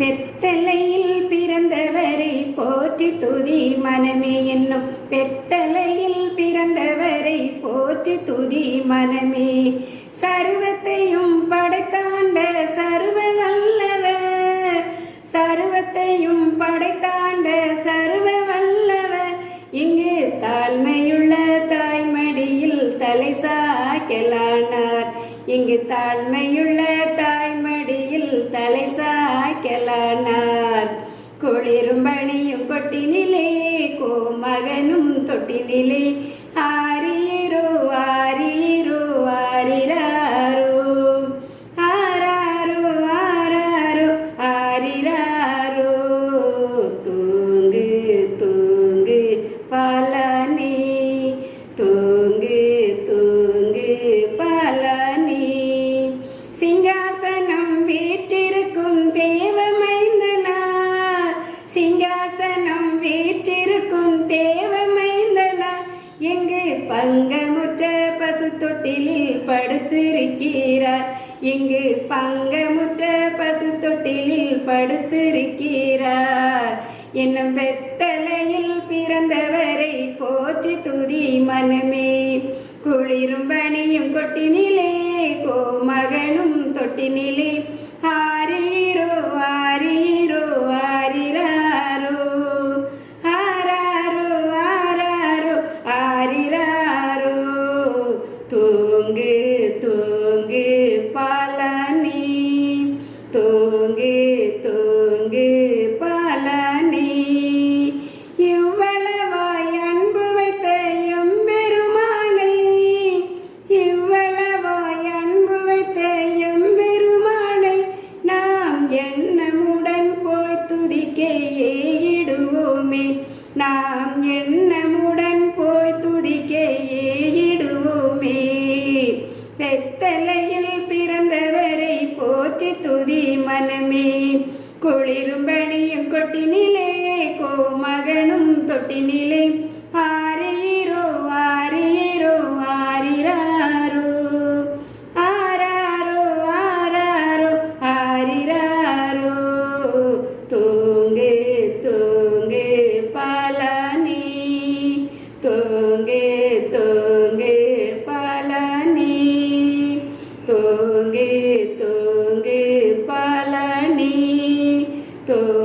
பெத்தலையில் பிறந்தவரை போற்றி துதி மனமே என்னும் பெத்தலையில் பிறந்தவரை போற்றி துதி மனமே. சர்வத்தையும் படைத்தாண்ட சர்வ வல்லவர் சர்வத்தையும் படைத்தாண்ட சர்வ வல்லவர் இங்கு தாழ்மையுள்ள தாய்மடியில் தலை சாக்கலானார் இங்கு தாழ்மையுள்ள தாய்மடியில் தலை சா சாய்க்கலானார் குளிரும் பணியும் கொட்டினிலே கோமகனும் தொட்டினிலே சிங்காசனம் வீற்றிருக்கும் தேவமைந்தனார் இங்கு பங்கமுற்ற பசு தொட்டிலில் படுத்திருக்கிறார். இங்கு பங்கமுற்ற பசு தொட்டிலில் படுத்திருக்கிறார். என்னும் வெத்தலையில் பிறந்தவரை போற்றி துதி மனமே. குளிரும் பணியும் கொட்டினிலே கோமகனும் தொட்டினிலே. துதிக்கையே இடுவோமே. நாம் எண்ணமுடன் போய் துதிக்கையே இடுவோமே. வெத்தலையில் பிறந்தவரை போற்றி துதி மனமே. குளிரும் பணியும் கொட்டினிலே கோமகனும் தொட்டினிலே. que